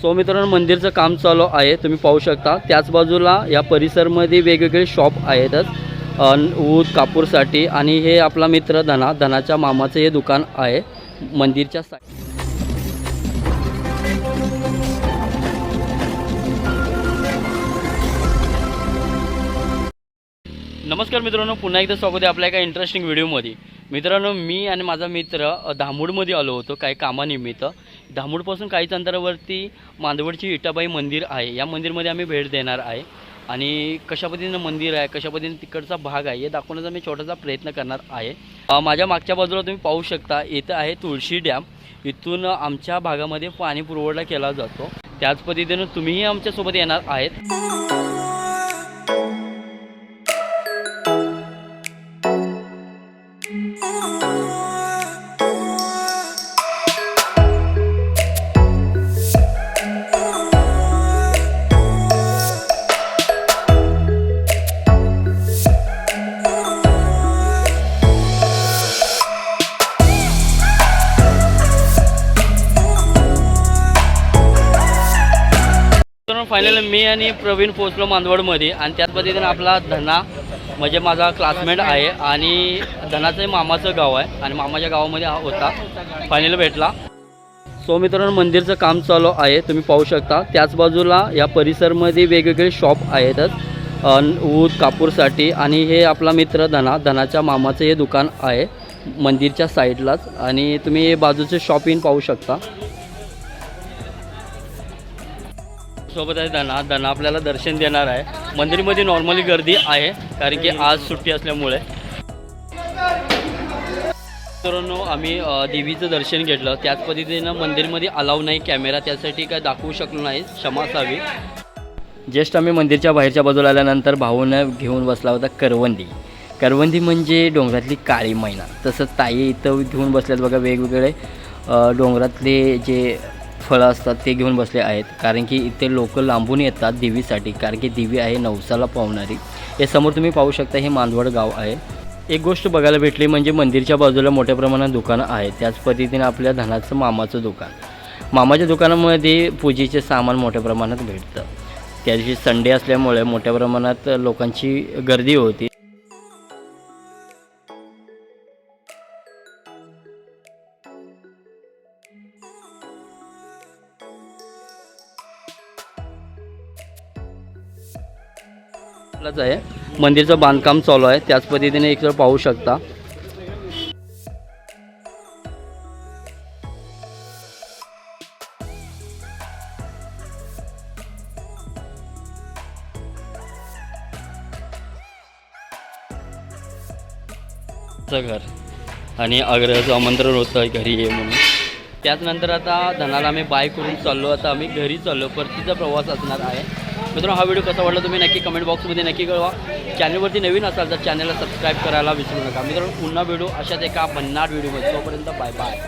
So मित्रांनो मंदिरचं काम चालू आहे. तुम्ही पाहू शकता. त्याच बाजूला या परिसरमध्ये वेगवेगळे शॉप आहेतच. ऊद कापूरसाठी. आणि हे आपला मित्र धना. धनाच्या मामाचं हे दुकान आहे. मंदिरच्या सा नमस्कार मित्रांनो. पुन्हा एकदा स्वागत आहे आपल्या एका इंटरेस्टिंग व्हिडिओमध्ये मित्रांनो मी आणि माझा मित्र धामूडमध्ये आलो होतो काही कामानिमित्त. धामूडपासून काहीच अंतरावरती मांदवडची इटाबाई मंदिर आहे. या मंदिरमध्ये आम्ही भेट देणार आहे. आणि कशा पद्धतीनं मंदिर आहे कशा पद्धतीनं तिकडचा भाग आहे हे दाखवण्याचा मी छोटासा प्रयत्न करणार आहे. माझ्या मागच्या बाजूला तुम्ही पाहू शकता इथं आहे तुळशी डॅम. इथून आमच्या भागामध्ये पाणी पुरवठा केला जातो. त्याच पद्धतीनं तुम्हीही आमच्यासोबत येणार आहेत. फायनल मी आणि प्रवीण पोचलो मांदवडमध्ये आणि त्याच पद्धतीने आपला धना म्हणजे माझा क्लासमेट आहे आणि धनाचं मामाचं गाव आहे आणि मामाच्या गावामध्ये हा होता. फायनल भेटला. सो मित्रांनो मंदिरचं काम चालू आहे. तुम्ही पाहू शकता. त्याच बाजूला या परिसरमध्ये वेगवेगळे शॉप आहेतच. अन ऊद कापूरसाठी आणि हे आपला मित्र धना धनाच्या मामाचं हे दुकान आहे मंदिरच्या साईडलाच आणि तुम्ही हे बाजूचे शॉपिंग पाहू शकता. सोबत आहे धना धना आपल्याला दर्शन देणार आहे. मंदिरमध्ये नॉर्मली गर्दी आहे कारण की आज सुट्टी असल्यामुळे. मित्रांनो आम्ही देवीचं दर्शन घेतलं. त्याच पद्धतीनं मंदिरमध्ये अलाव नाही कॅमेरा त्यासाठी काय दाखवू शकलो नाही क्षमा असावी. जस्ट आम्ही मंदिरच्या बाहेरच्या बाजूला आल्यानंतर भाऊनं घेऊन बसला होता करवंदी. करवंदी म्हणजे डोंगरातली काळी मैना. तसंच ताई इथं घेऊन बसल्यात बघा वेगवेगळे डोंगरातले जे फळं असतात ते घेऊन बसले आहेत. कारण की इथे लोक लांबून येतात देवीसाठी. कारण की देवी आहे नवसाला पावणारी. हे समोर तुम्ही पाहू शकता हे मांदवड गाव आहे. एक गोष्ट बघायला भेटली म्हणजे मंदिरच्या बाजूला मोठ्या प्रमाणात दुकानं आहेत. त्याच पद्धतीने आपल्या धनाचं मामाचं दुकान. मामाच्या दुकानामध्ये पूजेचे सामान मोठ्या प्रमाणात भेटतं. त्या दिवशी संडे असल्यामुळे मोठ्या प्रमाणात लोकांची गर्दी होती. आपलंच आहे. मंदिरचं बांधकाम चालू आहे. त्याच पद्धतीने एक पाहू शकता. घर आणि आग्रहाचं आमंत्रण होतं घरी ये म्हणून. त्याचनंतर आता धनाला आम्ही बाय करून चाललो. आता आम्ही घरी चाललो. परतीचा प्रवास असणार आहे. मित्रांनो हा व्हिडिओ कसा वाटला तुम्ही नक्की कमेंट बॉक्समध्ये नक्की कळवा. चॅनलवरती नवीन असाल तर चॅनलला सबस्क्राईब करायला विसरू नका. मित्रांनो पुन्हा व्हिडिओ अशाच एका भन्नाट व्हिडिओमध्ये तोपर्यंत बाय बाय